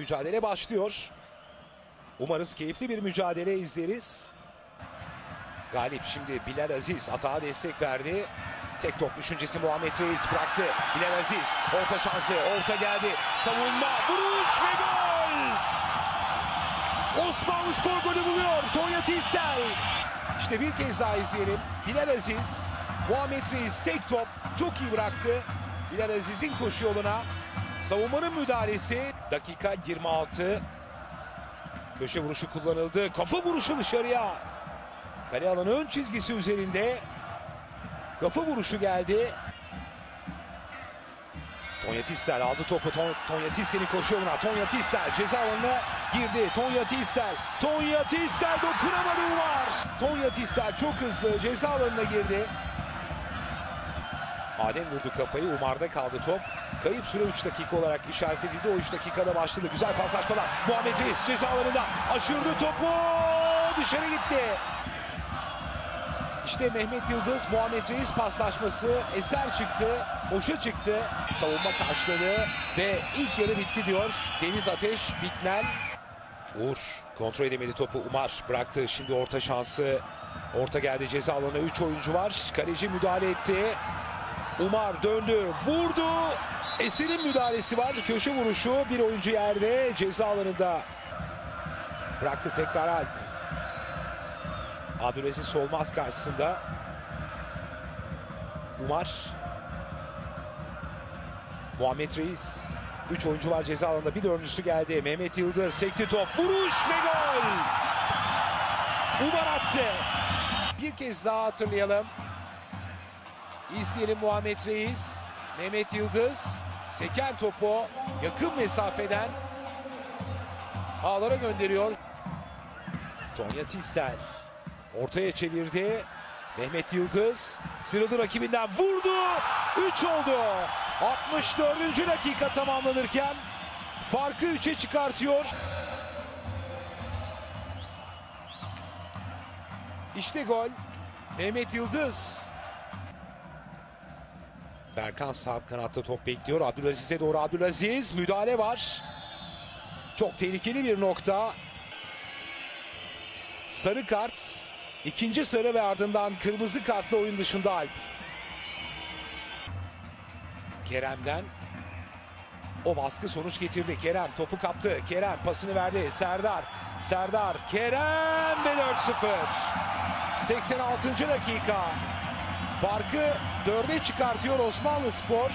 Mücadele başlıyor. Umarız keyifli bir mücadele izleriz. Galip şimdi Bilal Aziz atağa destek verdi. Tek top düşüncesi Muhammed Reis bıraktı. Bilal Aziz orta şansı orta geldi. Savunma vuruş ve gol. Osmanlı Spor golü buluyor. Tonya Tistel. İşte bir kez daha izleyelim. Bilal Aziz, Muhammed Reis tek top çok iyi bıraktı. Bilal Aziz'in koşu yoluna savunmanın müdahalesi. Dakika 26. Köşe vuruşu kullanıldı. Kafa vuruşu dışarıya. Kale alanı ön çizgisi üzerinde. Kafa vuruşu geldi. Tonya Tistel aldı topu. Ton, Tonya Tistel'in koşu yoluna. Tonya Tistel ceza alanına girdi. Tonya Tistel. Tonya Tistel dokunamadı Umar. Tonya Tistel çok hızlı ceza alanına girdi. Adem vurdu kafayı. Umar'da kaldı top. Kayıp süre 3 dakika olarak işaret edildi. O 3 dakikada başladı. Güzel paslaşmalar. Muhammed Reis ceza alanında aşırdı topu. Dışarı gitti. İşte Mehmet Yıldız, Muhammed Reis paslaşması eser çıktı, boşa çıktı. Savunma karşıladı ve ilk yarı bitti diyor. Deniz Ateş, Bitnel. Uğur kontrol edemedi topu. Umar bıraktı. Şimdi orta şansı. Orta geldi ceza alanına 3 oyuncu var. Kaleci müdahale etti. Umar döndü, vurdu. Eser'in müdahalesi var. Köşe vuruşu bir oyuncu yerde ceza alanında. Bıraktı tekrar Alp. Abdülaziz Solmaz karşısında. Umar. Muhammed Reis. Üç oyuncu var ceza alanında. Bir dördüncüsü geldi. Mehmet Yıldız sekti top. Vuruş ve gol. Umar attı. Bir kez daha hatırlayalım. İzleyelim Muhammed Reis. Mehmet Yıldız. Seken topu yakın mesafeden ağlara gönderiyor. Tonya Tistel. Ortaya çevirdi. Mehmet Yıldız sıyrıldı rakibinden vurdu. 3 oldu. 64. dakika tamamlanırken farkı 3'e çıkartıyor. İşte gol. Mehmet Yıldız. Berkan sağ kanatta top bekliyor. Abdülaziz'e doğru Abdülaziz. Müdahale var. Çok tehlikeli bir nokta. Sarı kart. ikinci sarı ve ardından kırmızı kartla oyun dışında Alp. Kerem'den o baskı sonuç getirdi. Kerem topu kaptı. Kerem pasını verdi. Serdar. Serdar. Kerem ve 4-0. 86. dakika. Farkı 4'e çıkartıyor Osmanlı Spor.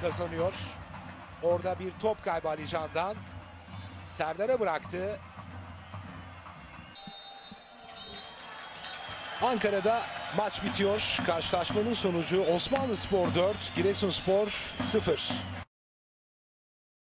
Kazanıyor. Orada bir top kaybı Ali. Serdar'a bıraktı. Ankara'da maç bitiyor. Karşılaşmanın sonucu Osmanlı Spor 4, Giresunspor 0.